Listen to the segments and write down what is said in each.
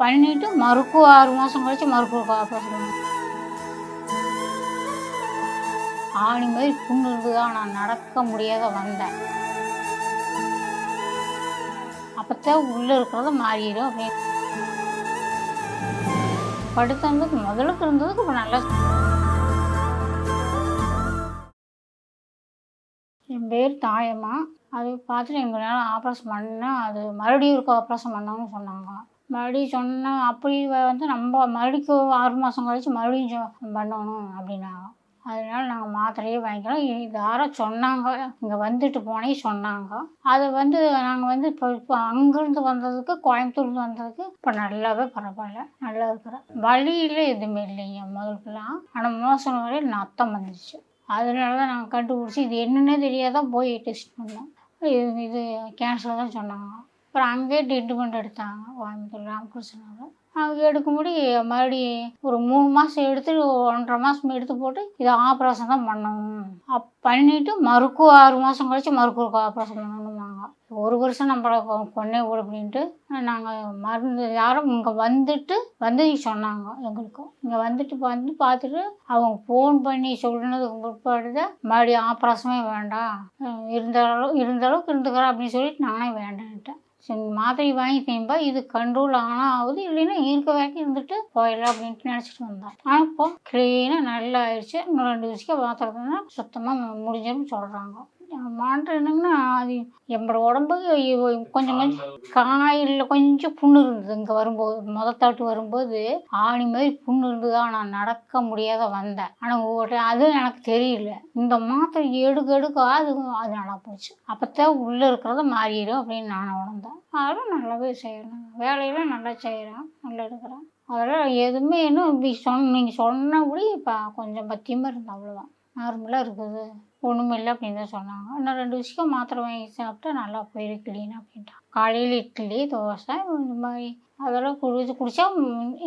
பண்ணிட்டு மறுக்கும் ஆறு மாதம் கழிச்சு மறுக்கும் ஆப்ரேஷன் பண்ணேன் ஆணி மாதிரி புண்ணு தான் நான் நடக்க முடியாத வந்தேன். அப்போத்தான் உள்ளே இருக்கிறத மாறிடும் அப்படின்னு. படுத்ததுக்கு முதலுக்கு இருந்ததுக்கு இப்போ நல்லா என் பேர் தாயம்மா. அது பார்த்துட்டு எங்களால் ஆப்ரேஷன் பண்ணால் அது மறுபடியும் இருக்க ஆப்ரேஷன் பண்ணாங்கன்னு சொன்னாங்க மறுபடியும் சொன்னால் அப்படி வந்து நம்ம மறுபடியும் ஆறு மாதம் கழித்து மறுபடியும் பண்ணணும் அப்படின்னாங்க. அதனால நாங்கள் மாத்திரையே வாங்கிக்கலாம் இது யாரோ சொன்னாங்க. இங்கே வந்துட்டு போனே சொன்னாங்க. அதை வந்து நாங்கள் வந்து இப்போ இப்போ அங்கேருந்து வந்ததுக்கு கோயம்புத்தூர்லேருந்து வந்ததுக்கு இப்போ நல்லாவே பரவாயில்ல. நல்லா இருக்கிறேன் வழியில் எதுவுமே இல்லைங்க முதலுக்குலாம் ஆனால் மோசம் வரையில் நத்தம் வந்துச்சு. அதனால தான் நாங்கள் கண்டுபிடிச்சி இது என்னன்னே தெரியாதான் போய் டெஸ்ட் பண்ணோம். இது இது கேன்சர் தான் சொன்னாங்க. அப்புறம் அங்கேயே ட்ரீட்மெண்ட் எடுத்தாங்க கோயம்புத்தூர் ராமகிருஷ்ணாவில் அவங்க எடுக்கும்படி மறுபடி ஒரு மூணு மாதம் எடுத்து ஒன்றரை மாதம் எடுத்து போட்டு இதை ஆப்ரேஷன் தான் பண்ணணும். அப் பண்ணிவிட்டு மறுக்கு ஆறு மாதம் கழித்து மறுக்கு ஆப்ரேஷன் பண்ணணுமாங்க ஒரு வருஷம் நம்மளை கொ- கொன்னே அப்படின்ட்டு நாங்கள் மருந்து யாரும் இங்கே வந்துட்டு வந்து சொன்னாங்க எங்களுக்கும் இங்கே வந்துட்டு வந்து பார்த்துட்டு அவங்க ஃபோன் பண்ணி சொல்லினதுக்கு பிற்பாடு தான் மறுபடியும் ஆப்ரேஷனே வேண்டாம். இருந்த அளவு இருந்த அளவுக்கு இருந்துக்கிறேன் அப்படின்னு சொல்லிட்டு நானே வேண்டான்ட்டேன் மாத்திரை வாங்கி தீம்பா இது கண்ட்ரோல் ஆனால் ஆகுது இல்லைன்னா இருக்க வரைக்கும் இருந்துட்டு போயிடலாம் அப்படின்ட்டு நினச்சிட்டு வந்தோம். ஆனால் இப்போ க்ளீனாக நல்லா ஆயிடுச்சு. இன்னும் ரெண்டு விஷயம் மாத்திரை சுத்தமாக முடிஞ்சிடும் சொல்கிறாங்க மாற்றம் என்னங்கன்னா அது எம்பட உடம்பு கொஞ்சம் கொஞ்சம் காயில் கொஞ்சம் புண்ணு இருந்தது. இங்கே வரும்போது முதத்தாட்டு வரும்போது ஆணி மாதிரி புண்ணு இருந்ததா நான் நடக்க முடியாத வந்தேன். ஆனால் ஒரு அது எனக்கு தெரியல. இந்த மாத்திரை எடுக்க எடுக்க அது அது நல்லா போச்சு. அப்போத்தான் உள்ளே இருக்கிறத மாறிடும் அப்படின்னு நான் உணர்ந்தேன். அதெல்லாம் நல்லாவே செய்கிறேன் வேலையெல்லாம் நல்லா செய்கிறேன் நல்லா எடுக்கிறேன் அதெல்லாம் எதுவுமே இன்னும் இப்படி சொன்ன நீங்கள் சொன்னபடி இப்போ கொஞ்சம் பத்தியமாக இருந்தேன் அவ்வளோதான் நார்மலாக இருக்குது. ஒன்றும் இல்லை அப்படின்னு தான் சொன்னாங்க. இன்னும் ரெண்டு விஷயம் மாத்திரை வாங்கி சாப்பிட்டா நல்லா போயிருக்கு கிளீன் அப்படின்ட்டான் காலையில் இட்லி தோசை இந்த மாதிரி. அதெல்லாம் குடிச்சு குடித்தா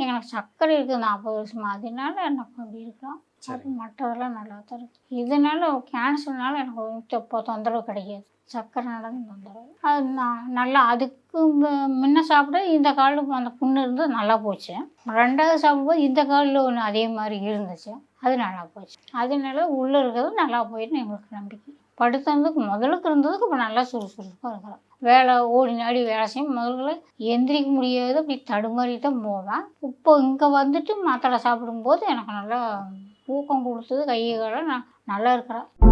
எனக்கு சர்க்கரை இருக்குது நாற்பது வருஷமாக அதனால எனக்கு அப்படி இருக்கலாம். அது மற்றதெல்லாம் நல்லா தான் இருக்குது இதனால கேன்சர்னால எனக்கு இப்போ தொந்தரவு கிடைக்காது சர்க்கரை தொந்தரவு. அது நான் நல்லா அதுக்கு முன்ன சாப்பிட இந்த காலில் அந்த புண்ணு இருந்து நல்லா போச்சு. ரெண்டாவது சாப்பிடும்போது இந்த காலில் ஒன்று அதே மாதிரி இருந்துச்சு. அது நல்லா போச்சு. அதனால உள்ளே இருக்கிறது நல்லா போயிடுன்னு எங்களுக்கு நம்பிக்கை. படுத்ததுக்கு முதலுக்கு இருந்ததுக்கு இப்போ நல்லா சுறுசுறுப்பாக இருக்கிறோம். வேலை ஓடி நாடி வேலை செய்யும் முதல்ல எந்திரிக்க முடியாது. அப்படி தடுமாறி தான் போவேன். இப்போ இங்கே வந்துட்டு மாத்திரை சாப்பிடும்போது எனக்கு நல்லா ஊக்கம் கொடுத்தது கையை நான் நல்லா இருக்கிறான்